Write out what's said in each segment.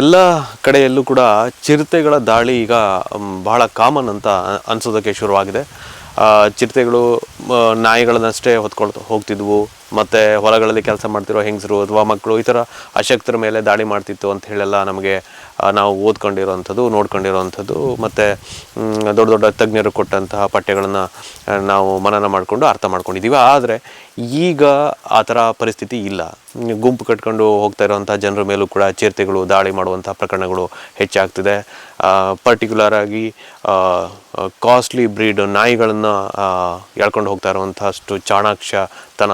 ಎಲ್ಲ ಕಡೆಯಲ್ಲೂ ಕೂಡ ಚಿರತೆಗಳ ದಾಳಿ ಈಗ ಬಹಳ ಕಾಮನ್ ಅಂತ ಅನಿಸೋದಕ್ಕೆ ಶುರುವಾಗಿದೆ. ಚಿರತೆಗಳು ನಾಯಿಗಳನ್ನಷ್ಟೇ ಹೊತ್ಕೊಳ್ತಾ ಹೋಗ್ತಿದ್ವು. ಮತ್ತು ಹೊಲಗಳಲ್ಲಿ ಕೆಲಸ ಮಾಡ್ತಿರೋ ಹೆಂಗಸರು ಅಥವಾ ಮಕ್ಕಳು ಈ ಥರ ಅಶಕ್ತರ ಮೇಲೆ ದಾಳಿ ಮಾಡ್ತಿತ್ತು ಅಂತ ಹೇಳೆಲ್ಲ ನಮಗೆ ನಾವು ಓದ್ಕೊಂಡಿರೋವಂಥದ್ದು, ನೋಡ್ಕೊಂಡಿರೋವಂಥದ್ದು, ಮತ್ತು ದೊಡ್ಡ ದೊಡ್ಡ ತಜ್ಞರು ಕೊಟ್ಟಂತಹ ಪಠ್ಯಗಳನ್ನು ನಾವು ಮನನ ಮಾಡಿಕೊಂಡು ಅರ್ಥ ಮಾಡ್ಕೊಂಡಿದ್ದೀವಿ ಆದರೆ ಈಗ ಆ ಥರ ಪರಿಸ್ಥಿತಿ ಇಲ್ಲ. ಗುಂಪು ಕಟ್ಕೊಂಡು ಹೋಗ್ತಾ ಇರುವಂಥ ಜನರ ಮೇಲೂ ಕೂಡ ಚಿರತೆಗಳು ದಾಳಿ ಮಾಡುವಂಥ ಪ್ರಕರಣಗಳು ಹೆಚ್ಚಾಗ್ತಿದೆ. ಪರ್ಟಿಕ್ಯುಲರ್ ಆಗಿ ಕಾಸ್ಟ್ಲಿ ಬ್ರೀಡ್ ನಾಯಿಗಳನ್ನು ಎಳ್ಕೊಂಡು ಹೋಗ್ತಾ ಇರುವಂಥಷ್ಟು ಚಾಣಾಕ್ಷತನ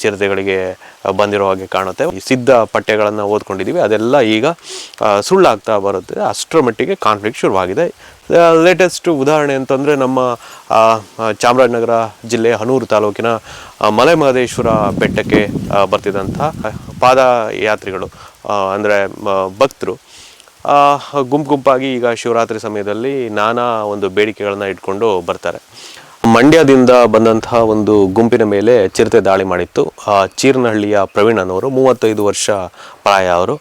ಚಿರತೆಗಳಿಗೆ ಬಂದಿರೋ ಹಾಗೆ ಕಾಣುತ್ತೆ. ಈ ಸಿದ್ಧ ಪಠ್ಯಗಳನ್ನು ಓದ್ಕೊಂಡಿದ್ದೀವಿ ಅದೆಲ್ಲ ಈಗ ಸುಳ್ಳಾಗ್ತಾ ಬರುತ್ತೆ. ಅಷ್ಟರ ಮಟ್ಟಿಗೆ ಕಾನ್ಫ್ಲಿಕ್ಟ್ ಶುರುವಾಗಿದೆ. ಲೇಟೆಸ್ಟ್ ಉದಾಹರಣೆ ಅಂತಂದರೆ ನಮ್ಮ ಚಾಮರಾಜನಗರ ಜಿಲ್ಲೆ ಹನೂರು ತಾಲೂಕಿನ ಮಲೆಮಹದೇಶ್ವರ ಮಲೆ ಬೆಟ್ಟಕ್ಕೆ ಬರ್ತಿದ್ದಂಥ ಪಾದಯಾತ್ರಿಗಳು ಅಂದರೆ ಭಕ್ತರು. ಗುಂಪು ಗುಂಪಾಗಿ ಈಗ ಶಿವರಾತ್ರಿ ಸಮಯದಲ್ಲಿ ನಾನಾ ಒಂದು ಬೇಡಿಕೆಗಳನ್ನು ಇಟ್ಕೊಂಡು ಬರ್ತಾರೆ. ಮಂಡ್ಯದಿಂದ ಬಂದಂತಹ ಒಂದು ಗುಂಪಿನ ಮೇಲೆ ಚಿರತೆ ದಾಳಿ ಮಾಡಿತ್ತು. ಆ, ಚೀರ್ನಹಳ್ಳಿಯ ಪ್ರವೀಣ್ ಅನ್ನೋರು ಮೂವತ್ತೈದು ವರ್ಷ ಪ್ರಾಯ ಅವರು.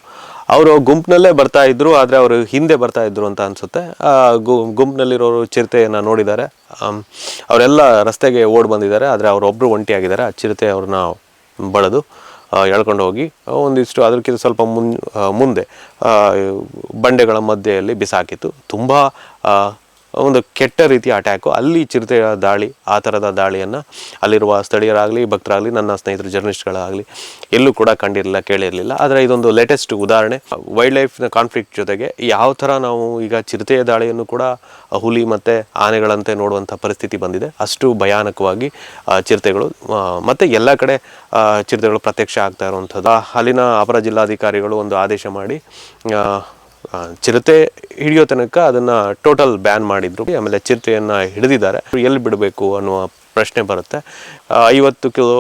ಅವರು ಗುಂಪಿನಲ್ಲೇ ಬರ್ತಾ ಇದ್ರು ಆದರೆ ಅವರು ಹಿಂದೆ ಬರ್ತಾ ಇದ್ರು ಅಂತ ಅನ್ಸುತ್ತೆ. ಗು ಗುಂಪಿನಲ್ಲಿರೋರು ಚಿರತೆಯನ್ನು ನೋಡಿದ್ದಾರೆ. ಅವರೆಲ್ಲ ರಸ್ತೆಗೆ ಓಡ್ ಬಂದಿದ್ದಾರೆ ಆದರೆ ಅವರೊಬ್ಬರು ಒಂಟಿಯಾಗಿದ್ದಾರೆ. ಆ ಚಿರತೆ ಅವ್ರನ್ನ ಬಳದು ಎಳ್ಕೊಂಡು ಹೋಗಿ ಒಂದಿಷ್ಟು ಅದಕ್ಕಿಂತ ಸ್ವಲ್ಪ ಮುನ್ ಮುಂದೆ ಬಂಡೆಗಳ ಮಧ್ಯೆಯಲ್ಲಿ ಬಿಸಾಕಿತ್ತು. ತುಂಬ ಒಂದು ಕೆಟ್ಟ ರೀತಿಯ ಅಟ್ಯಾಕು ಅಲ್ಲಿ ಚಿರತೆಯ ದಾಳಿ, ಆ ಥರದ ದಾಳಿಯನ್ನು ಅಲ್ಲಿರುವ ಸ್ಥಳೀಯರಾಗಲಿ, ಭಕ್ತರಾಗಲಿ, ನನ್ನ ಸ್ನೇಹಿತರು ಜರ್ನಲಿಸ್ಟ್ಗಳಾಗಲಿ ಎಲ್ಲೂ ಕೂಡ ಕಂಡಿರಲಿಲ್ಲ, ಕೇಳಿರಲಿಲ್ಲ. ಆದರೆ ಇದೊಂದು ಲೇಟೆಸ್ಟ್ ಉದಾಹರಣೆ. ವೈಲ್ಡ್ ಲೈಫ್ನ ಕಾನ್ಫ್ಲಿಕ್ಟ್ ಜೊತೆಗೆ ಯಾವ ಥರ ನಾವು ಈಗ ಚಿರತೆಯ ದಾಳಿಯನ್ನು ಕೂಡ ಹುಲಿ ಮತ್ತು ಆನೆಗಳಂತೆ ನೋಡುವಂಥ ಪರಿಸ್ಥಿತಿ ಬಂದಿದೆ, ಅಷ್ಟು ಭಯಾನಕವಾಗಿ ಚಿರತೆಗಳು ಮತ್ತು ಎಲ್ಲ ಕಡೆ ಚಿರತೆಗಳು ಪ್ರತ್ಯಕ್ಷ ಆಗ್ತಾ ಇರುವಂಥದ್ದು. ಅಲ್ಲಿನ ಅಪರ ಜಿಲ್ಲಾಧಿಕಾರಿಗಳು ಒಂದು ಆದೇಶ ಮಾಡಿ ಚಿರತೆ ಹಿಡಿಯೋ ತನಕ ಅದನ್ನು ಟೋಟಲ್ ಬ್ಯಾನ್ ಮಾಡಿದ್ರು. ಆಮೇಲೆ ಚಿರತೆಯನ್ನು ಹಿಡಿದಿದ್ದಾರೆ. ಎಲ್ಲಿ ಬಿಡಬೇಕು ಅನ್ನುವ ಪ್ರಶ್ನೆ ಬರುತ್ತೆ. ಐವತ್ತು ಕಿಲೋ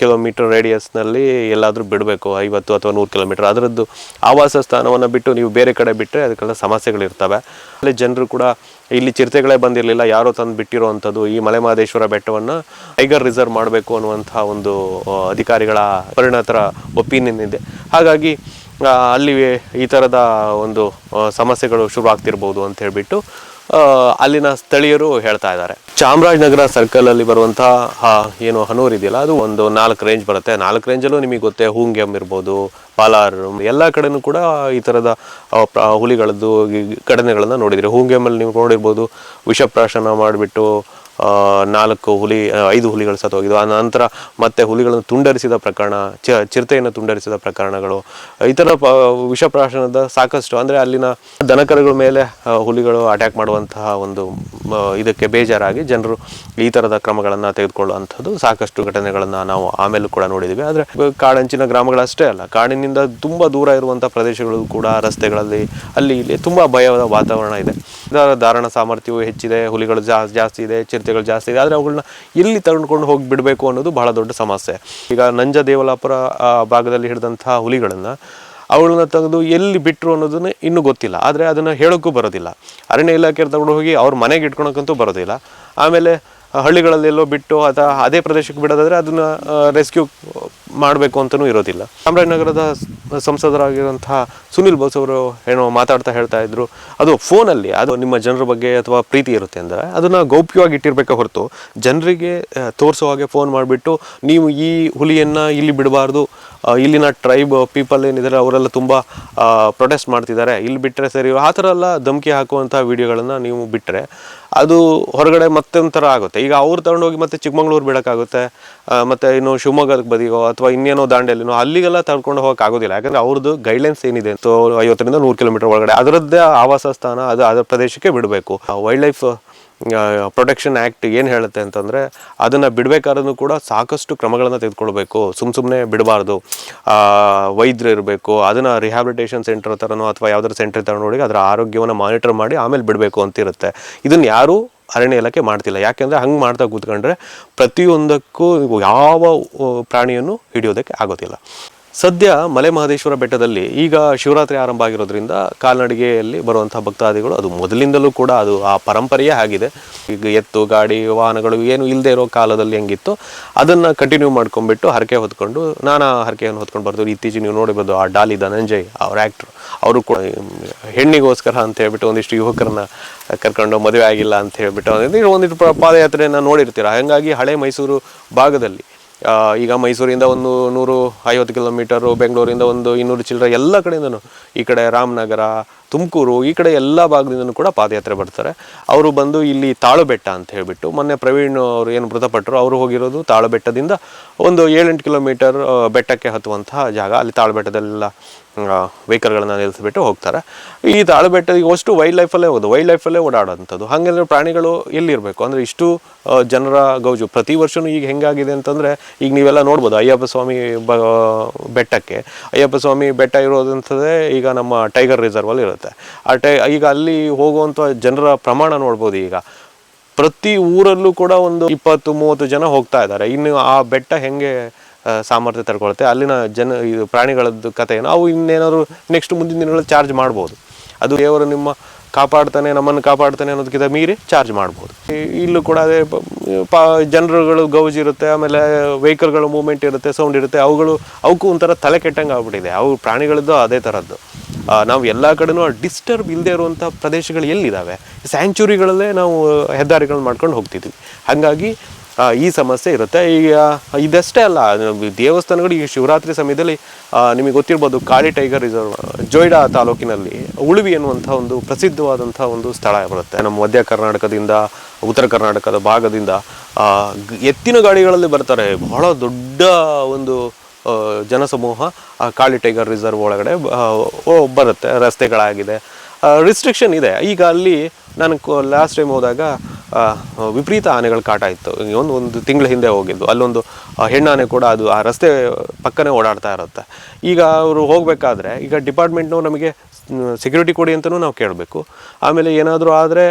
ಕಿಲೋಮೀಟರ್ ರೇಡಿಯಸ್ನಲ್ಲಿ ಎಲ್ಲಾದರೂ ಬಿಡಬೇಕು. ಐವತ್ತು ಅಥವಾ ನೂರು ಕಿಲೋಮೀಟರ್. ಅದರದ್ದು ಆವಾಸ ಸ್ಥಾನವನ್ನು ಬಿಟ್ಟು ನೀವು ಬೇರೆ ಕಡೆ ಬಿಟ್ಟರೆ ಅದಕ್ಕೆಲ್ಲ ಸಮಸ್ಯೆಗಳಿರ್ತವೆ. ಅಲ್ಲಿ ಜನರು ಕೂಡ ಇಲ್ಲಿ ಚಿರತೆಗಳೇ ಬಂದಿರಲಿಲ್ಲ. ಯಾರೋ ತಂದು ಬಿಟ್ಟಿರುವಂಥದ್ದು ಈ ಮಲೆಮಹದೇಶ್ವರ ಬೆಟ್ಟವನ್ನು ಐಗರ್ ರಿಸರ್ವ್ ಮಾಡಬೇಕು ಅನ್ನುವಂಥ ಒಂದು ಅಧಿಕಾರಿಗಳ ಪರಿಣತರ ಒಪಿನಿಯನ್ ಇದೆ. ಹಾಗಾಗಿ ಅಲ್ಲಿ ಈ ಥರದ ಒಂದು ಸಮಸ್ಯೆಗಳು ಶುರು ಆಗ್ತಿರ್ಬೋದು ಅಂತ ಹೇಳ್ಬಿಟ್ಟು ಅಲ್ಲಿನ ಸ್ಥಳೀಯರು ಹೇಳ್ತಾ ಇದ್ದಾರೆ. ಚಾಮರಾಜನಗರ ಸರ್ಕಲಲ್ಲಿ ಬರುವಂಥ ಏನು ಹನೂರು ಇದೆಯಲ್ಲ, ಅದು ಒಂದು ನಾಲ್ಕು ರೇಂಜ್ ಬರುತ್ತೆ. ನಾಲ್ಕು ರೇಂಜಲ್ಲೂ ನಿಮಗೆ ಗೊತ್ತೇ ಹೂಂಗೆಮ್ ಇರ್ಬೋದು, ಪಾಲಾರ್, ಎಲ್ಲ ಕಡೆನೂ ಕೂಡ ಈ ಥರದ ಹುಲಿಗಳದ್ದು ಘಟನೆಗಳನ್ನು ನೋಡಿದ್ರಿ. ಹೂಂಗೆಮಲ್ಲಿ ನೀವು ನೋಡಿರ್ಬೋದು, ವಿಷಪ್ರಾಶನ ಮಾಡಿಬಿಟ್ಟು ನಾಲ್ಕು ಹುಲಿ ಐದು ಹುಲಿಗಳು ಸತ್ತೋಗಿದ್ವು ಆ ನಂತರ ಮತ್ತೆ ಹುಲಿಗಳನ್ನು ತುಂಡರಿಸಿದ ಪ್ರಕರಣ, ಚ, ಚಿರತೆಯನ್ನು ತುಂಡರಿಸಿದ ಪ್ರಕರಣಗಳು ಈ ಥರ ಪ ವಿಷಪ್ರಾಶನದ ಸಾಕಷ್ಟು, ಅಂದರೆ ಅಲ್ಲಿನ ದನಕರುಗಳ ಮೇಲೆ ಹುಲಿಗಳು ಅಟ್ಯಾಕ್ ಮಾಡುವಂತಹ ಒಂದು ಇದಕ್ಕೆ ಬೇಜಾರಾಗಿ ಜನರು ಈ ಥರದ ಕ್ರಮಗಳನ್ನು ತೆಗೆದುಕೊಳ್ಳುವಂಥದ್ದು ಸಾಕಷ್ಟು ಘಟನೆಗಳನ್ನು ನಾವು ಆಮೇಲೂ ಕೂಡ ನೋಡಿದ್ದೀವಿ ಆದರೆ ಕಾಡಂಚಿನ ಗ್ರಾಮಗಳಷ್ಟೇ ಅಲ್ಲ, ಕಾಡಿನಿಂದ ತುಂಬ ದೂರ ಇರುವಂಥ ಪ್ರದೇಶಗಳು ಕೂಡ ರಸ್ತೆಗಳಲ್ಲಿ, ಅಲ್ಲಿ, ಇಲ್ಲಿ ತುಂಬ ಭಯದ ವಾತಾವರಣ ಇದೆ. ಇದರ ಧಾರಣ ಸಾಮರ್ಥ್ಯವು ಹೆಚ್ಚಿದೆ, ಹುಲಿಗಳು ಜಾಸ್ತಿ ಇದೆ ಚಿರತೆಗಳು ಜಾಸ್ತಿ ಇದೆ. ಆದರೆ ಅವುಗಳನ್ನ ಎಲ್ಲಿ ತಗೊಂಡ್ಕೊಂಡು ಹೋಗಿ ಬಿಡಬೇಕು ಅನ್ನೋದು ಬಹಳ ದೊಡ್ಡ ಸಮಸ್ಯೆ. ಈಗ ನಂಜ ದೇವಲಾಪುರ ಭಾಗದಲ್ಲಿ ಹಿಡಿದಂತಹ ಹುಲಿಗಳನ್ನು ಅವುಗಳನ್ನ ತೆಗೆದು ಎಲ್ಲಿ ಬಿಟ್ಟರು ಅನ್ನೋದನ್ನ ಇನ್ನೂ ಗೊತ್ತಿಲ್ಲ. ಆದರೆ ಅದನ್ನು ಹೇಳೋಕ್ಕೂ ಬರೋದಿಲ್ಲ. ಅರಣ್ಯ ಇಲಾಖೆ ತಗೊಂಡು ಹೋಗಿ ಅವ್ರ ಮನೆಗೆ ಇಟ್ಕೊಳಕ್ಕಂತೂ ಬರೋದಿಲ್ಲ. ಆಮೇಲೆ ಹಳ್ಳಿಗಳಲ್ಲೆಲ್ಲೋ ಬಿಟ್ಟು ಅಥವಾ ಅದೇ ಪ್ರದೇಶಕ್ಕೆ ಬಿಡೋದಾದರೆ ಅದನ್ನ ರೆಸ್ಕ್ಯೂ ಮಾಡಬೇಕು ಅಂತಲೂ ಇರೋದಿಲ್ಲ. ಚಾಮರಾಜನಗರದ ಸಂಸದರಾಗಿರುವಂತಹ ಸುನಿಲ್ ಬೋಸ್ ಅವರು ಏನೋ ಮಾತಾಡ್ತಾ ಹೇಳ್ತಾ ಇದ್ರು. ಅದು ಫೋನಲ್ಲಿ, ಅದು ನಿಮ್ಮ ಜನರ ಬಗ್ಗೆ ಅಥವಾ ಪ್ರೀತಿ ಇರುತ್ತೆ ಅಂದರೆ ಅದನ್ನು ಗೌಪ್ಯವಾಗಿ ಇಟ್ಟಿರ್ಬೇಕೆ ಹೊರತು ಜನರಿಗೆ ತೋರಿಸೋ ಹಾಗೆ ಫೋನ್ ಮಾಡಿಬಿಟ್ಟು, ನೀವು ಈ ಹುಲಿಯನ್ನು ಇಲ್ಲಿ ಬಿಡಬಾರ್ದು ಇಲ್ಲಿನ ಟ್ರೈಬ್ ಪೀಪಲ್ ಏನಿದ್ದಾರೆ ಅವರೆಲ್ಲ ತುಂಬ ಪ್ರೊಟೆಸ್ಟ್ ಮಾಡ್ತಿದ್ದಾರೆ. ಇಲ್ಲಿ ಬಿಟ್ಟರೆ ಸರಿ, ಆ ಥರ ಎಲ್ಲ ಧಮಕಿ ಹಾಕುವಂಥ ವಿಡಿಯೋಗಳನ್ನು ನೀವು ಬಿಟ್ಟರೆ ಅದು ಹೊರಗಡೆ ಮತ್ತೊಂಥರ ಆಗುತ್ತೆ. ಈಗ ಅವ್ರು ತಗೊಂಡೋಗಿ ಮತ್ತೆ ಚಿಕ್ಕಮಂಗ್ಳೂರು ಬಿಡೋಕ್ಕಾಗುತ್ತೆ ಮತ್ತು ಇನ್ನು ಶಿವಮೊಗ್ಗದ ಬದಿಗೋ, ಅಥವಾ ಇನ್ನೇನೋ ದಾಂಡೇಲಿನೋ, ಅಲ್ಲಿಗೆಲ್ಲ ತಗೊಂಡು ಹೋಗೋಕ್ಕಾಗೋದಿಲ್ಲ ಯಾಕಂದರೆ ಅವ್ರದ್ದು ಗೈಡ್ಲೈನ್ಸ್ ಏನಿದೆ ಸೊ ಐವತ್ತರಿಂದ ನೂರು ಕಿಲೋಮೀಟರ್ ಒಳಗಡೆ. ಅದರದ್ದೇ ಆವಾಸ ಸ್ಥಾನ ಅದು ಅದರ ಪ್ರದೇಶಕ್ಕೆ ಬಿಡಬೇಕು. ವೈಲ್ಡ್ ಲೈಫ್ ಪ್ರೊಟೆಕ್ಷನ್ ಆ್ಯಕ್ಟ್ ಏನು ಹೇಳುತ್ತೆ ಅಂತಂದರೆ ಅದನ್ನು ಬಿಡಬೇಕಾದ್ರೂ ಕೂಡ ಸಾಕಷ್ಟು ಕ್ರಮಗಳನ್ನು ತೆಗೆದುಕೊಳ್ಬೇಕು. ಸುಮ್ಮ ಸುಮ್ಮನೆ ಬಿಡಬಾರ್ದು. ವೈದ್ಯರು ಇರಬೇಕು, ಅದನ್ನು ರಿಹ್ಯಾಬಿಲಿಟೇಷನ್ ಸೆಂಟರ್ ಥರನೋ ಅಥವಾ ಯಾವ್ದಾದ್ರು ಸೆಂಟರ್ ಥರ ನೋಡಿ ಅದರ ಆರೋಗ್ಯವನ್ನು ಮಾನಿಟರ್ ಮಾಡಿ ಆಮೇಲೆ ಬಿಡಬೇಕು ಅಂತಿರುತ್ತೆ. ಇದನ್ನು ಯಾರೂ ಅರಣ್ಯ ಇಲಾಖೆ ಮಾಡ್ತಿಲ್ಲ. ಯಾಕೆಂದರೆ ಹಂಗೆ ಮಾಡ್ತಾ ಕೂತ್ಕೊಂಡ್ರೆ ಪ್ರತಿಯೊಂದಕ್ಕೂ ಯಾವ ಪ್ರಾಣಿಯನ್ನು ಹಿಡಿಯೋದಕ್ಕೆ ಆಗೋದಿಲ್ಲ. ಸದ್ಯ ಮಲೆ ಮಹದೇಶ್ವರ ಬೆಟ್ಟದಲ್ಲಿ ಈಗ ಶಿವರಾತ್ರಿ ಆರಂಭ ಆಗಿರೋದ್ರಿಂದ ಕಾಲ್ನಡಿಗೆಯಲ್ಲಿ ಬರುವಂತಹ ಭಕ್ತಾದಿಗಳು ಅದು ಮೊದಲಿಂದಲೂ ಕೂಡ ಅದು ಆ ಪರಂಪರೆಯೇ ಆಗಿದೆ. ಈಗ ಎತ್ತು, ಗಾಡಿ, ವಾಹನಗಳು ಏನು ಇಲ್ಲದೆ ಇರೋ ಕಾಲದಲ್ಲಿ ಹೆಂಗಿತ್ತು ಅದನ್ನು ಕಂಟಿನ್ಯೂ ಮಾಡ್ಕೊಂಡ್ಬಿಟ್ಟು ಹರಕೆ ಹೊತ್ಕೊಂಡು ನಾನಾ ಹರಕೆಯನ್ನು ಹೊತ್ಕೊಂಡು ಬರ್ತೀವಿ. ಇತ್ತೀಚೆಗೆ ನೀವು ನೋಡಿರ್ಬೋದು ಆ ಡಾಲಿ ಧನಂಜಯ್ ಅವ್ರ ಆ್ಯಕ್ಟ್ರು ಅವರು ಕೂಡ ಹೆಣ್ಣಿಗೋಸ್ಕರ ಅಂತ ಹೇಳ್ಬಿಟ್ಟು ಒಂದಿಷ್ಟು ಯುವಕರನ್ನ ಕರ್ಕೊಂಡು ಮದುವೆ ಆಗಿಲ್ಲ ಅಂತ ಹೇಳ್ಬಿಟ್ಟು ಒಂದಿಷ್ಟು- ಪಾದಯಾತ್ರೆಯನ್ನು ನೋಡಿರ್ತೀರ? ಹಾಗಾಗಿ ಹಳೆ ಮೈಸೂರು ಭಾಗದಲ್ಲಿ ಈಗ ಮೈಸೂರಿಂದ ಒಂದು ನೂರು ಐವತ್ತು ಕಿಲೋಮೀಟರು, ಬೆಂಗಳೂರಿಂದ ಒಂದು ಇನ್ನೂರು ಚಿಲ್ಲರೆ ಎಲ್ಲ ಕಡೆಯಿಂದನೂ ಈ ಕಡೆ ರಾಮನಗರ ತುಮಕೂರು, ಈ ಕಡೆ ಎಲ್ಲ ಭಾಗದಿಂದನೂ ಕೂಡ ಪಾದಯಾತ್ರೆ ಬರ್ತಾರೆ. ಅವರು ಬಂದು ಇಲ್ಲಿ ತಾಳು ಬೆಟ್ಟ ಅಂತ ಹೇಳಿಬಿಟ್ಟು, ಮೊನ್ನೆ ಪ್ರವೀಣ್ ಅವರು ಏನು ಮೃತಪಟ್ಟರು, ಅವರು ಹೋಗಿರೋದು ತಾಳು ಬೆಟ್ಟದಿಂದ ಒಂದು ಏಳೆಂಟು ಕಿಲೋಮೀಟರ್ ಬೆಟ್ಟಕ್ಕೆ ಹತ್ತುವಂತಹ ಜಾಗ. ಅಲ್ಲಿ ತಾಳು ಬೆಟ್ಟದಲ್ಲೆಲ್ಲ ವೆಹಿಕಲ್ಗಳನ್ನ ನಿಲ್ಲಿಸ್ಬಿಟ್ಟು ಹೋಗ್ತಾರೆ. ಈ ತಾಳು ಬೆಟ್ಟ ಅಷ್ಟು ವೈಲ್ಡ್ ಲೈಫಲ್ಲೇ ಹೋದು ವೈಲ್ಡ್ ಲೈಫಲ್ಲೇ ಓಡಾಡೋಂಥದ್ದು. ಹಾಗೆಂದರೆ ಪ್ರಾಣಿಗಳು ಎಲ್ಲಿರಬೇಕು? ಅಂದರೆ ಇಷ್ಟು ಜನರ ಗೌಜು. ಪ್ರತಿ ವರ್ಷವೂ ಈಗ ಹೆಂಗಾಗಿದೆ ಅಂತಂದರೆ, ಈಗ ನೀವೆಲ್ಲ ನೋಡ್ಬೋದು, ಅಯ್ಯಪ್ಪ ಸ್ವಾಮಿ ಬೆಟ್ಟಕ್ಕೆ. ಅಯ್ಯಪ್ಪ ಸ್ವಾಮಿ ಬೆಟ್ಟ ಇರೋದಂಥದ್ದೇ ಈಗ ನಮ್ಮ ಟೈಗರ್ ರಿಸರ್ವಲ್ಲಿ ಇರುತ್ತೆ ಆ ಟೈ, ಈಗ ಅಲ್ಲಿ ಹೋಗುವಂಥ ಜನರ ಪ್ರಮಾಣ ನೋಡ್ಬೋದು ಈಗ. ಪ್ರತಿ ಊರಲ್ಲೂ ಕೂಡ ಒಂದು ಇಪ್ಪತ್ತು, ಮೂವತ್ತು ಜನ ಹೋಗ್ತಾ ಇದ್ದಾರೆ. ಇನ್ನು ಆ ಬೆಟ್ಟ ಹೆಂಗೆ ಸಾಮರ್ಥ್ಯ ತಡ್ಕೊಳುತ್ತೆ? ಅಲ್ಲಿನ ಜನ, ಇದು ಪ್ರಾಣಿಗಳದ್ದು ಕಥೆಯನ್ನು ಅವು ಇನ್ನೇನಾದ್ರು ನೆಕ್ಸ್ಟ್ ಮುಂದಿನ ದಿನಗಳಲ್ಲಿ ಚಾರ್ಜ್ ಮಾಡ್ಬೋದು. ಅದು ದೇವರು ನಿಮ್ಮ ಕಾಪಾಡ್ತಾನೆ, ನಮ್ಮನ್ನು ಕಾಪಾಡ್ತಾನೆ ಅನ್ನೋದಕ್ಕಿಂತ ಮೀರಿ ಚಾರ್ಜ್ ಮಾಡ್ಬೋದು. ಇಲ್ಲೂ ಕೂಡ ಅದೇ, ಪ- ಜನರುಗಳು ಗೌಜ್ ಇರುತ್ತೆ, ಆಮೇಲೆ ವೆಹಿಕಲ್ಗಳು ಮೂವ್ಮೆಂಟ್ ಇರುತ್ತೆ ಸೌಂಡ್ ಇರುತ್ತೆ. ಅವುಗಳು, ಅವಕ್ಕೂ ಒಂಥರ ತಲೆ ಕೆಟ್ಟಂಗೆ ಆಗ್ಬಿಟ್ಟಿದೆ ಅವು ಪ್ರಾಣಿಗಳದ್ದು ಅದೇ ಥರದ್ದು ನಾವು ಎಲ್ಲ ಕಡೆನೂ ಡಿಸ್ಟರ್ಬ್ ಇಲ್ಲದೆ ಇರುವಂಥ ಪ್ರದೇಶಗಳು ಎಲ್ಲಿದ್ದಾವೆ ಸ್ಯಾಂಚುರಿಗಳಲ್ಲೇ ನಾವು ಹೆದ್ದಾರಿಗಳನ್ನ ಮಾಡ್ಕೊಂಡು ಹೋಗ್ತಿದ್ವಿ. ಹಾಗಾಗಿ ಈ ಸಮಸ್ಯೆ ಇರುತ್ತೆ. ಈಗ, ಇದಷ್ಟೇ ಅಲ್ಲ ದೇವಸ್ಥಾನಗಳು ಈಗ ಶಿವರಾತ್ರಿ ಸಮಯದಲ್ಲಿ ನಿಮಗೆ ಗೊತ್ತಿರ್ಬೋದು, ಕಾಳಿ ಟೈಗರ್ ರಿಸರ್ವ್, ಜೋಯ್ಡಾ ತಾಲೂಕಿನಲ್ಲಿ ಉಳುವಿ ಎನ್ನುವಂಥ ಒಂದು ಪ್ರಸಿದ್ಧವಾದಂಥ ಒಂದು ಸ್ಥಳ ಬರುತ್ತೆ. ನಮ್ಮ ಮಧ್ಯ ಕರ್ನಾಟಕದಿಂದ, ಉತ್ತರ ಕರ್ನಾಟಕದ ಭಾಗದಿಂದ ಎತ್ತಿನ ಗಾಡಿಗಳಲ್ಲಿ ಬರ್ತಾರೆ. ಬಹಳ ದೊಡ್ಡ ಒಂದು ಜನಸಮೂಹ ಕಾಳಿ ಟೈಗರ್ ರಿಸರ್ವ್ ಒಳಗಡೆ ಬರುತ್ತೆ, ರಸ್ತೆಗಳಾಗಿದೆ. ರಿಸ್ಟ್ರಿಕ್ಷನ್ ಇದೆ. ಈಗ ಅಲ್ಲಿ ನಾನು ಲಾಸ್ಟ್ ಟೈಮ್ ಹೋದಾಗ ವಿಪರೀತ ಆನೆಗಳ ಕಾಟ ಇತ್ತು. ಒಂದು ಒಂದು ತಿಂಗಳ ಹಿಂದೆ ಹೋಗಿದ್ದು. ಅಲ್ಲೊಂದು ಹೆಣ್ಣಾನೆ ಕೂಡ ಅದು ಆ ರಸ್ತೆ ಪಕ್ಕನೇ ಓಡಾಡ್ತಾ ಇರುತ್ತೆ. ಈಗ ಅವರು ಹೋಗಬೇಕಾದ್ರೆ, ಈಗ ಡಿಪಾರ್ಟ್ಮೆಂಟ್ನವ್ರು ನಮಗೆ ಸೆಕ್ಯೂರಿಟಿ ಕೊಡಿ ಅಂತಲೂ ನಾವು ಕೇಳಬೇಕು. ಆಮೇಲೆ ಏನಾದರೂ ಆದರೆ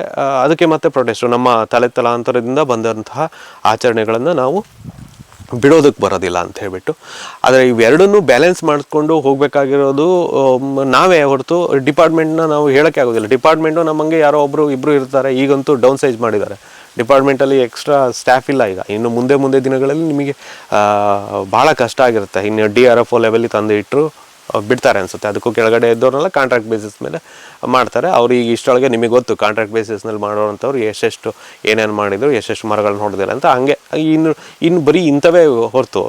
ಅದಕ್ಕೆ ಮತ್ತೆ ಪ್ರೊಟೆಸ್ಟು ನಮ್ಮ ತಲೆ ತಲಾಂತರದಿಂದ ಬಂದಂತಹ ಆಚರಣೆಗಳನ್ನು ನಾವು ಬಿಡೋದಕ್ಕೆ ಬರೋದಿಲ್ಲ ಅಂತ ಹೇಳ್ಬಿಟ್ಟು. ಆದರೆ ಇವೆರಡನ್ನೂ ಬ್ಯಾಲೆನ್ಸ್ ಮಾಡಿಕೊಂಡು ಹೋಗಬೇಕಾಗಿರೋದು ನಾವೇ ಹೊರತು ಡಿಪಾರ್ಟ್ಮೆಂಟ್ನ ನಾವು ಹೇಳೋಕ್ಕೆ ಆಗೋದಿಲ್ಲ. ಡಿಪಾರ್ಟ್ಮೆಂಟು ನಮ್ಮಂಗೆ ಯಾರೋ ಒಬ್ಬರು ಇಬ್ಬರು ಇರ್ತಾರೆ, ಈಗಂತೂ ಡೌನ್ ಸೈಜ್ ಮಾಡಿದ್ದಾರೆ. ಡಿಪಾರ್ಟ್ಮೆಂಟಲ್ಲಿ ಎಕ್ಸ್ಟ್ರಾ ಸ್ಟಾಫ್ ಇಲ್ಲ ಈಗ. ಇನ್ನು ಮುಂದೆ ಮುಂದೆ ದಿನಗಳಲ್ಲಿ ನಿಮಗೆ ಭಾಳ ಕಷ್ಟ ಆಗಿರುತ್ತೆ. ಇನ್ನು ಡಿ ಆರ್ ಎಫ್ ಒ ಲೆವೆಲಿಗೆ ತಂದು ಇಟ್ಟರು ಬಿಡ್ತಾರೆ ಅನ್ಸುತ್ತೆ. ಅದಕ್ಕೂ ಕೆಳಗಡೆ ಇದ್ದವ್ರನ್ನೆಲ್ಲ ಕಾಂಟ್ರಾಕ್ಟ್ ಬೇಸಿಸ್ ಮೇಲೆ ಮಾಡ್ತಾರೆ. ಅವ್ರು ಈಗ ಇಷ್ಟೊಳಗೆ ನಿಮಗೆ ಗೊತ್ತು ಕಾಂಟ್ರಾಕ್ಟ್ ಬೇಸಿಸ್ನಲ್ಲಿ ಮಾಡೋವಂಥವ್ರು ಎಷ್ಟೆಷ್ಟು ಏನೇನು ಮಾಡಿದ್ರು, ಎಷ್ಟೆಷ್ಟು ಮರಗಳನ್ನ ಹೊಡೆದಿಲ್ಲ ಅಂತ. ಹಂಗೆ, ಇನ್ನು ಇನ್ನು ಬರೀ ಇಂಥವೇ ಹೊರತು,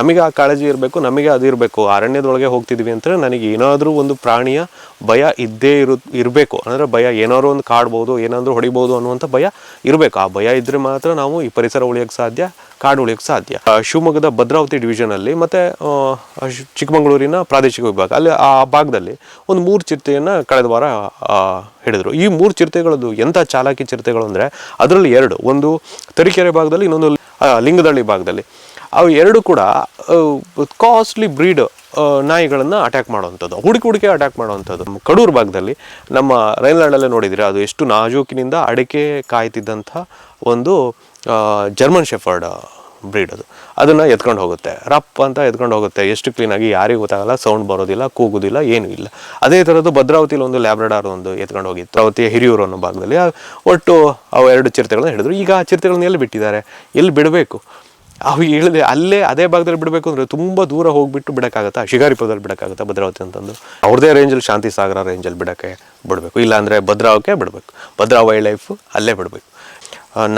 ನಮಗೆ ಆ ಕಾಳಜಿ ಇರಬೇಕು, ನಮಗೆ ಅದು ಇರಬೇಕು, ಅರಣ್ಯದೊಳಗೆ ಹೋಗ್ತಿದ್ವಿ ಅಂತಂದರೆ ನನಗೆ ಏನಾದರೂ ಒಂದು ಪ್ರಾಣಿಯ ಭಯ ಇದ್ದೇ ಇರು, ಇರಬೇಕು. ಅಂದರೆ ಭಯ ಏನಾದ್ರು ಒಂದು ಕಾಡ್ಬೋದು, ಏನಾದರೂ ಹೊಡಿಬೋದು ಅನ್ನುವಂಥ ಭಯ ಇರಬೇಕು. ಆ ಭಯ ಇದ್ದರೆ ಮಾತ್ರ ನಾವು ಈ ಪರಿಸರ ಉಳಿಯೋಕ್ಕೆ ಸಾಧ್ಯ, ಕಾಡು ಉಳಿಯೋಕ್ಕೆ ಸಾಧ್ಯ. ಶಿವಮೊಗ್ಗದ ಭದ್ರಾವತಿ ಡಿವಿಷನಲ್ಲಿ ಮತ್ತು ಚಿಕ್ಕಮಗಳೂರಿನ ಪ್ರಾದೇಶಿಕ ವಿಭಾಗ. ಅಲ್ಲಿ ಆ ಭಾಗದಲ್ಲಿ ಒಂದು ಮೂರು ಚಿರತೆಯನ್ನು ಕಳೆದ ವಾರ ಹಿಡಿದ್ರು ಈ ಮೂರು ಚಿರತೆಗಳದ್ದು ಎಂಥ ಚಾಲಾಕಿ ಚಿರತೆಗಳು ಅಂದರೆ ಅದರಲ್ಲಿ ಎರಡು. ಒಂದು ತರೀಕೆರೆ ಭಾಗದಲ್ಲಿ, ಇನ್ನೊಂದು ಲಿಂಗದಳ್ಳಿ ಭಾಗದಲ್ಲಿ. ಅವು ಎರಡು ಕೂಡ ಕಾಸ್ಟ್ಲಿ ಬ್ರೀಡ್ ನಾಯಿಗಳನ್ನು ಅಟ್ಯಾಕ್ ಮಾಡುವಂಥದ್ದು. ಹುಡುಕಿ ಹುಡುಕಿ ಅಟ್ಯಾಕ್ ಮಾಡುವಂಥದ್ದು. ಕಡೂರು ಭಾಗದಲ್ಲಿ, ನಮ್ಮ ರೈಲ್ನಾಡಲ್ಲೇ ನೋಡಿದರೆ ಅದು ಎಷ್ಟು ನಾಜೂಕಿನಿಂದ ಅಡಕೆ ಕಾಯ್ತಿದ್ದಂಥ ಒಂದು ಜರ್ಮನ್ ಶೆಫರ್ಡ್ ಬ್ರೀಡ್ ಅದು. ಅದನ್ನು ಎತ್ಕೊಂಡು ಹೋಗುತ್ತೆ. ರಪ್ ಅಂತ ಎತ್ಕೊಂಡು ಹೋಗುತ್ತೆ. ಎಷ್ಟು ಕ್ಲೀನಾಗಿ ಯಾರಿಗೂ ಗೊತ್ತಾಗಲ್ಲ ಸೌಂಡ್ ಬರೋದಿಲ್ಲ, ಕೂಗೋದಿಲ್ಲ, ಏನೂ ಇಲ್ಲ. ಅದೇ ಥರದ್ದು ಭದ್ರಾವತಿಲಿ ಒಂದು ಲ್ಯಾಬ್ರಡಾರ್ ಒಂದು ಎತ್ಕೊಂಡು ಹೋಗಿತ್ತು. ಭದ್ರಾವತಿಯ ಹಿರಿಯೂರು ಅನ್ನೋ ಭಾಗದಲ್ಲಿ. ಒಟ್ಟು ಅವು ಎರಡು ಚಿರತೆಗಳನ್ನ ಹಿಡಿದ್ರು. ಈಗ ಆ ಚಿರತೆಗಳನ್ನ ಎಲ್ಲಿ ಬಿಟ್ಟಿದ್ದಾರೆ? ಎಲ್ಲಿ ಬಿಡಬೇಕು? ಅವು ಹೇಳಿದೆ ಅಲ್ಲೇ ಅದೇ ಭಾಗದಲ್ಲಿ ಬಿಡಬೇಕು ಅಂದರೆ ತುಂಬ ದೂರ ಹೋಗಿಬಿಟ್ಟು ಬಿಡೋಕ್ಕಾಗತ್ತಾ? ಶಿಕಾರಿಪುರದಲ್ಲಿ ಬಿಡೋಕ್ಕಾಗತ್ತಾ ಭದ್ರಾವತಿ ಅಂತಂದು? ಅವ್ರದೇ ರೇಂಜಲ್ಲಿ ಶಾಂತಿ ಸಾಗರ ರೇಂಜಲ್ಲಿ ಬಿಡೋಕ್ಕೆ ಬಿಡಬೇಕು. ಇಲ್ಲಾಂದರೆ ಭದ್ರಾವಕ್ಕೆ ಬಿಡಬೇಕು. ಭದ್ರಾ ವೈಲ್ಡ್ ಲೈಫು ಅಲ್ಲೇ ಬಿಡಬೇಕು.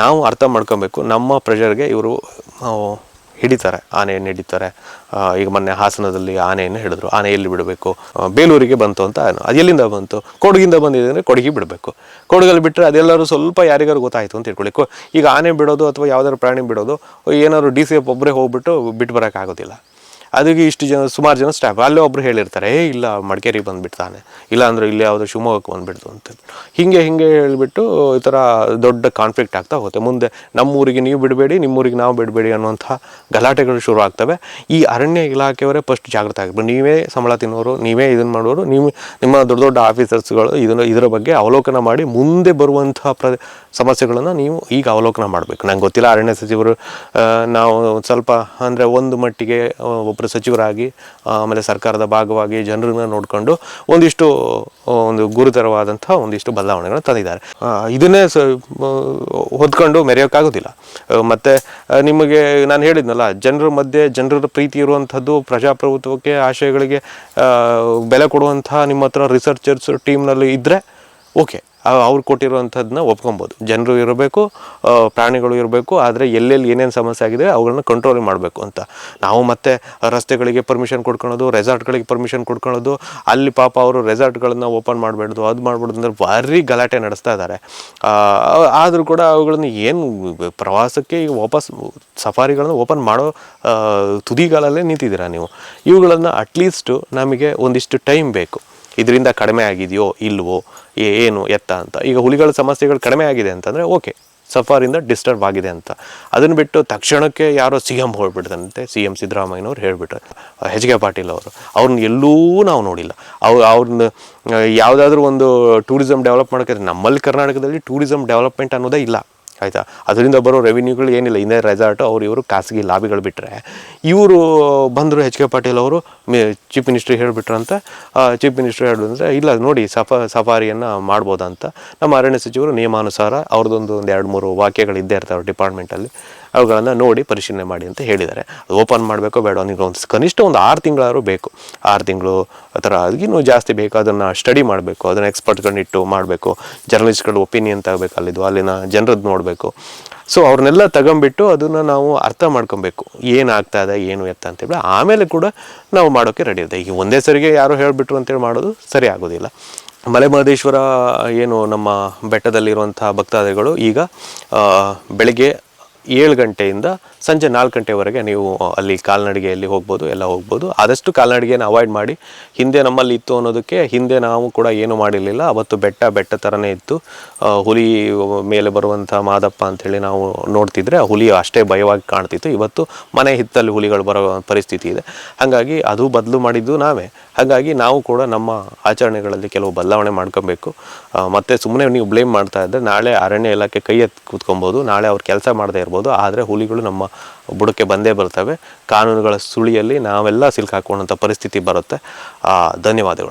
ನಾವು ಅರ್ಥ ಮಾಡ್ಕೊಬೇಕು. ನಮ್ಮ ಪ್ರೆಷರ್ಗೆ ಇವರು ಹಿಡಿತಾರೆ, ಆನೆಯನ್ನು ಹಿಡಿತಾರೆ. ಈಗ ಮೊನ್ನೆ ಹಾಸನದಲ್ಲಿ ಆನೆಯನ್ನು ಹಿಡಿದ್ರು. ಆನೆ ಎಲ್ಲಿ ಬಿಡಬೇಕು? ಬೇಲೂರಿಗೆ ಬಂತು ಅಂತ ಅದು ಎಲ್ಲಿಂದ ಬಂತು? ಕೊಡಗಿಂದ ಬಂದಿದೆ ಅಂದರೆ ಕೊಡಗಿ ಬಿಡಬೇಕು. ಕೊಡಗಲ್ಲಿ ಬಿಟ್ಟರೆ ಅದೆಲ್ಲರೂ ಸ್ವಲ್ಪ ಯಾರಿಗಾರು ಗೊತ್ತಾಯಿತು ಅಂತ ಇಟ್ಕೊಳ್ಳಿ ಈಗ ಆನೆ ಬಿಡೋದು ಅಥವಾ ಯಾವ್ದಾದ್ರು ಪ್ರಾಣಿ ಬಿಡೋದು, ಏನಾದ್ರು ಡಿ ಸಿ ಎಫ್ ಒಬ್ಬರೇ ಹೋಗ್ಬಿಟ್ಟು ಬಿಟ್ಟು ಬರೋಕ್ಕಾಗೋದಿಲ್ಲ. ಅದಕ್ಕೆ ಇಷ್ಟು ಜನ, ಸುಮಾರು ಜನ ಸ್ಟಾಫ್ ಅಲ್ಲೇ ಒಬ್ರು ಹೇಳಿರ್ತಾರೆ, ಏ, ಇಲ್ಲ ಮಡಿಕೇರಿಗೆ ಬಂದುಬಿಡ್ತಾನೆ. ಇಲ್ಲ ಅಂದ್ರೆ ಇಲ್ಲಿ ಯಾವುದೋ ಶಿವಮೊಗ್ಗಕ್ಕೆ ಬಂದುಬಿಡ್ತು. ಅಂತ ಹಿಂಗೆ ಹಿಂಗೆ ಹೇಳಿಬಿಟ್ಟು ಈ ಥರ ದೊಡ್ಡ ಕಾನ್ಫ್ಲಿಕ್ಟ್ ಆಗ್ತಾ ಹೋಗುತ್ತೆ. ಮುಂದೆ ನಮ್ಮೂರಿಗೆ ನೀವು ಬಿಡಬೇಡಿ, ನಿಮ್ಮೂರಿಗೆ ನಾವು ಬಿಡಬೇಡಿ ಅನ್ನುವಂಥ ಗಲಾಟೆಗಳು ಶುರು ಆಗ್ತವೆ. ಈ ಅರಣ್ಯ ಇಲಾಖೆಯವರೇ ಫಸ್ಟ್ ಜಾಗೃತ ಆಗಬೇಕು. ನೀವೇ ಸಂಬಳ ತಿನ್ನೋರು, ನೀವೇ ಇದನ್ನು ಮಾಡೋರು, ನೀವು ನಿಮ್ಮ ದೊಡ್ಡ ದೊಡ್ಡ ಆಫೀಸರ್ಸ್ಗಳು ಇದನ್ನು, ಇದರ ಬಗ್ಗೆ ಅವಲೋಕನ ಮಾಡಿ ಮುಂದೆ ಬರುವಂಥ ಪ್ರ ಸಮಸ್ಯೆಗಳನ್ನು ನೀವು ಈಗ ಅವಲೋಕನ ಮಾಡಬೇಕು. ನಂಗೆ ಗೊತ್ತಿಲ್ಲ ಅರಣ್ಯ ಸಚಿವರು ನಾವು ಸ್ವಲ್ಪ ಅಂದರೆ ಒಂದು ಮಟ್ಟಿಗೆ ಒಬ್ಬರು ಸಚಿವರಾಗಿ ಆಮೇಲೆ ಸರ್ಕಾರದ ಭಾಗವಾಗಿ ಜನರನ್ನ ನೋಡಿಕೊಂಡು ಒಂದಿಷ್ಟು ಒಂದು ಗುರುತರವಾದಂಥ ಒಂದಿಷ್ಟು ಬದಲಾವಣೆಗಳನ್ನು ತಂದಿದ್ದಾರೆ. ಇದನ್ನೇ ಸ ಹೊದ್ಕೊಂಡು ಮೆರೆಯೋಕ್ಕಾಗೋದಿಲ್ಲ. ಮತ್ತೆ ನಿಮಗೆ ನಾನು ಹೇಳಿದ್ನಲ್ಲ, ಜನರ ಮಧ್ಯೆ ಜನರ ಪ್ರೀತಿ ಇರುವಂಥದ್ದು ಪ್ರಜಾಪ್ರಭುತ್ವಕ್ಕೆ, ಆಶಯಗಳಿಗೆ ಬೆಲೆ ಕೊಡುವಂಥ ನಿಮ್ಮ ಹತ್ರ ರಿಸರ್ಚರ್ಸ್ ಟೀಮ್ನಲ್ಲಿ ಇದ್ದರೆ ಓಕೆ. ಅವ್ರು ಕೊಟ್ಟಿರುವಂಥದ್ದನ್ನ ಒಪ್ಕೊಬೋದು. ಜನರು ಇರಬೇಕು ಪ್ರಾಣಿಗಳು ಇರಬೇಕು, ಆದರೆ ಎಲ್ಲೆಲ್ಲಿ ಏನೇನು ಸಮಸ್ಯೆ ಆಗಿದೆ ಅವುಗಳನ್ನ ಕಂಟ್ರೋಲ್ ಮಾಡಬೇಕು ಅಂತ. ನಾವು ಮತ್ತೆ ರಸ್ತೆಗಳಿಗೆ ಪರ್ಮಿಷನ್ ಕೊಡ್ಕೊಳ್ಳೋದು ರೆಸಾರ್ಟ್ಗಳಿಗೆ ಪರ್ಮಿಷನ್ ಕೊಡ್ಕೊಳ್ಳೋದು, ಅಲ್ಲಿ ಪಾಪ ಅವರು ರೆಸಾರ್ಟ್ಗಳನ್ನ ಓಪನ್ ಮಾಡಬಾರ್ದು ಅದು ಮಾಡ್ಬಾರ್ದು ಅಂದರೆ ಭಾರಿ ಗಲಾಟೆ ನಡೆಸ್ತಾ ಇದ್ದಾರೆ ಆದರೂ ಕೂಡ ಅವುಗಳನ್ನ ಏನು ಪ್ರವಾಸಕ್ಕೆ ಈಗ ವಾಪಸ್ ಸಫಾರಿಗಳನ್ನ ಓಪನ್ ಮಾಡೋ ತುದಿಗಾಲಲ್ಲೇ ನಿಂತಿದ್ದೀರಾ ನೀವು? ಇವುಗಳನ್ನು ಅಟ್ಲೀಸ್ಟು ನಮಗೆ ಒಂದಿಷ್ಟು ಟೈಮ್ ಬೇಕು. ಇದರಿಂದ ಕಡಿಮೆ ಆಗಿದೆಯೋ, ಇಲ್ವೋ ಏನು ಎತ್ತ ಅಂತ. ಈಗ ಹುಲಿಗಳ ಸಮಸ್ಯೆಗಳು ಕಡಿಮೆ ಆಗಿದೆ ಅಂತಂದರೆ ಓಕೆ ಸಫಾರಿಂದ ಡಿಸ್ಟರ್ಬ್ ಆಗಿದೆ ಅಂತ. ಅದನ್ನು ಬಿಟ್ಟು ತಕ್ಷಣಕ್ಕೆ ಯಾರೋ ಸಿ ಎಂ ಹೊರಡ್ಬಿಡ್ತಾನಂತೆ ಸಿ ಎಂ ಸಿದ್ದರಾಮಯ್ಯನವ್ರು ಹೇಳಿಬಿಟ್ರೆ. ಎಚ್ ಕೆ ಪಾಟೀಲ್ ಅವರು. ಅವ್ರನ್ನ ಎಲ್ಲೂ ನಾವು ನೋಡಿಲ್ಲ. ಅವ್ರು ಅವ್ರನ್ನ ಯಾವುದಾದ್ರೂ ಒಂದು ಟೂರಿಸಮ್ ಡೆವಲಪ್ ಮಾಡೋಕ್ಕೆ ನಮ್ಮಲ್ಲಿ ಕರ್ನಾಟಕದಲ್ಲಿ ಟೂರಿಸಮ್ ಡೆವಲಪ್ಮೆಂಟ್ ಅನ್ನೋದೇ ಇಲ್ಲ. ಆಯಿತಾ? ಅದರಿಂದ ಬರೋ ರೆವಿನ್ಯೂಗಳು ಏನಿಲ್ಲ. ಇನ್ನೇ ರೆಸಾರ್ಟ್ ಅವ್ರು ಇವರು ಖಾಸಗಿ ಲಾಬಿಗಳು ಬಿಟ್ಟರೆ ಇವರು ಬಂದರು ಎಚ್ ಕೆ ಪಾಟೀಲ್ ಅವರು, ಮೇ ಚೀಫ್ ಮಿನಿಸ್ಟ್ರಿ ಹೇಳಿಬಿಟ್ರಂತ ಚೀಫ್ ಮಿನಿಸ್ಟ್ರಿ ಹೇಳಿದ್ರೆ ಇಲ್ಲ, ನೋಡಿ, ಸಫ, ಸಫಾರಿಯನ್ನು ಮಾಡ್ಬೋದಂತ. ನಮ್ಮ ಅರಣ್ಯ ಸಚಿವರು ನಿಯಮಾನುಸಾರ ಅವ್ರದ್ದೊಂದು ಒಂದು ಎರಡು ಮೂರು ವಾಕ್ಯಗಳು ಇದ್ದೇ ಇರ್ತಾವೆ ಡಿಪಾರ್ಟ್ಮೆಂಟಲ್ಲಿ. ಅವುಗಳನ್ನು ನೋಡಿ ಪರಿಶೀಲನೆ ಮಾಡಿ ಅಂತ ಹೇಳಿದ್ದಾರೆ. ಅದು ಓಪನ್ ಮಾಡಬೇಕೋ ಬೇಡ ನಿಮಗೆ ಒಂದು ಕನಿಷ್ಠ ಒಂದು ಆರು ತಿಂಗಳಾದರೂ ಬೇಕು. ಆರು ತಿಂಗಳು ಆ ಥರ ಅದಕ್ಕಿನ್ನೂ ಜಾಸ್ತಿ ಬೇಕು. ಅದನ್ನು ಸ್ಟಡಿ ಮಾಡಬೇಕು. ಅದನ್ನು ಎಕ್ಸ್ಪರ್ಟ್ಗಳನ್ನಿಟ್ಟು ಮಾಡಬೇಕು. ಜರ್ನಲಿಸ್ಟ್ಗಳ ಒಪಿನಿಯನ್ ತಗೋಬೇಕು ಅಲ್ಲಿದ್ದು. ಅಲ್ಲಿನ ಜನರದ್ದು ನೋಡಬೇಕು. ಸೊ ಅವ್ರನ್ನೆಲ್ಲ ತಗೊಂಬಿಟ್ಟು ಅದನ್ನು ನಾವು ಅರ್ಥ ಮಾಡ್ಕೊಬೇಕು. ಏನಾಗ್ತಾ ಇದೆ, ಏನು ಎತ್ತ ಅಂತೇಳಿ ಆಮೇಲೆ ಕೂಡ ನಾವು ಮಾಡೋಕ್ಕೆ ರೆಡಿ ಇದೆ ಈಗ ಒಂದೇ ಸರಿಗೆ ಯಾರು ಹೇಳಿಬಿಟ್ರು ಅಂತೇಳಿ ಮಾಡೋದು ಸರಿ ಆಗೋದಿಲ್ಲ. ಮಲೆ ಮಹದೇಶ್ವರ ಏನು ನಮ್ಮ ಬೆಟ್ಟದಲ್ಲಿರುವಂಥ ಭಕ್ತಾದಿಗಳು ಈಗ ಬೆಳಿಗ್ಗೆ ಏಳು ಗಂಟೆಯಿಂದ ಸಂಜೆ ನಾಲ್ಕು ಗಂಟೆವರೆಗೆ ನೀವು ಅಲ್ಲಿ ಕಾಲ್ನಡಿಗೆಯಲ್ಲಿ ಹೋಗ್ಬೋದು, ಎಲ್ಲ ಹೋಗ್ಬೋದು. ಆದಷ್ಟು ಕಾಲ್ನಡಿಗೆನ ಅವಾಯ್ಡ್ ಮಾಡಿ, ಹಿಂದೆ ನಮ್ಮಲ್ಲಿ ಇತ್ತು ಅನ್ನೋದಕ್ಕೆ ಹಿಂದೆ ನಾವು ಕೂಡ ಏನು ಮಾಡಿರಲಿಲ್ಲ. ಅವತ್ತು ಬೆಟ್ಟ ಬೆಟ್ಟ ಥರನೇ ಇತ್ತು. ಹುಲಿ ಮೇಲೆ ಬರುವಂಥ ಮಾದಪ್ಪ ಅಂಥೇಳಿ ನಾವು ನೋಡ್ತಿದ್ರೆ, ಆ ಹುಲಿ ಅಷ್ಟೇ ಭಯವಾಗಿ ಕಾಣ್ತಿತ್ತು. ಇವತ್ತು ಮನೆ ಹಿತ್ತಲ್ಲಿ ಹುಲಿಗಳು ಬರೋ ಪರಿಸ್ಥಿತಿ ಇದೆ. ಹಾಗಾಗಿ ಅದು ಬದಲು ಮಾಡಿದ್ದು ನಾವೇ. ಹಾಗಾಗಿ ನಾವು ಕೂಡ ನಮ್ಮ ಆಚರಣೆಗಳಲ್ಲಿ ಕೆಲವು ಬದಲಾವಣೆ ಮಾಡ್ಕೊಬೇಕು. ಮತ್ತು ಸುಮ್ಮನೆ ನೀವು ಬ್ಲೇಮ್ ಮಾಡ್ತಾ ಇದ್ದರೆ ನಾಳೆ ಅರಣ್ಯ ಇಲಾಖೆ ಕೈ ಎತ್ತಿ ಕೂತ್ಕೊಬೋದು. ನಾಳೆ ಅವ್ರು ಕೆಲಸ ಮಾಡದೇ ಇರ್ಬೋದು. ಆದರೆ ಹುಲಿಗಳು ನಮ್ಮ ಬುಡಕ್ಕೆ ಬಂದೇ ಬರ್ತವೆ. ಕಾನೂನುಗಳ ಸುಳಿಯಲ್ಲಿ ನಾವೆಲ್ಲ ಸಿಲ್ಕಾಕೊಳ್ಳೋಂಥ ಪರಿಸ್ಥಿತಿ ಬರುತ್ತೆ. ಧನ್ಯವಾದಗಳು.